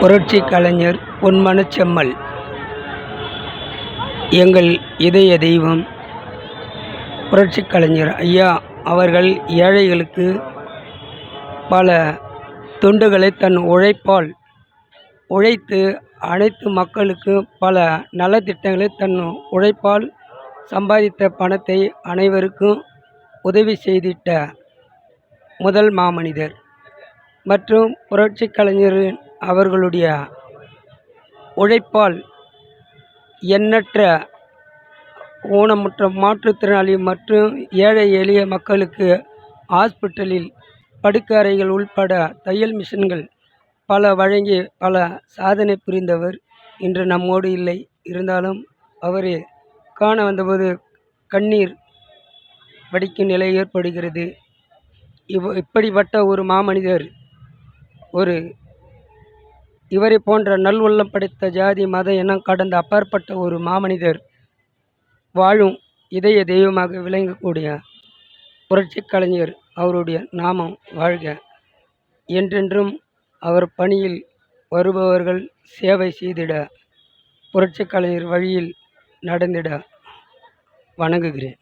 புரட்சி கலைஞர் பொன்மனச் செம்மல் எங்கள் இதய தெய்வம் புரட்சி கலைஞர் ஐயா அவர்கள் ஏழைகளுக்கு பல தொண்டுகளை தன் உழைப்பால் உழைத்து அனைத்து மக்களுக்கு பல நலத்திட்டங்களை தன் உழைப்பால் சம்பாதித்த பணத்தை அனைவருக்கும் உதவி செய்திட்ட முதல் மாமனிதர் மற்றும் புரட்சி கலைஞர் அவர்களுடைய உழைப்பால் எண்ணற்ற ஊனமுற்ற மாற்றுத்திறனாளி மற்றும் ஏழை எளிய மக்களுக்கு ஹாஸ்பிட்டலில் படுக்கை அறைகள் உள்பட தையல் மிஷின்கள் பல வழங்கி பல சாதனை புரிந்தவர் இன்று நம்மோடு இல்லை. இருந்தாலும் அவரை காண வந்தபோது கண்ணீர் வடிக்கும் நிலை ஏற்படுகிறது. இவ் இப்படிப்பட்ட ஒரு மாமனிதர் ஒரு இவரை போன்ற நல்வுள்ளம் படைத்த ஜாதி மத இனம் கடந்த அப்பாற்பட்ட ஒரு மாமனிதர் வாழும் இதய தெய்வமாக விளங்கக்கூடிய புரட்சி கலைஞர் அவருடைய நாமம் வாழ்க. என்றென்றும் அவர் பணியில் வருபவர்கள் சேவை செய்திட புரட்சி கலைஞர் வழியில் நடந்திட வணங்குகிறேன்.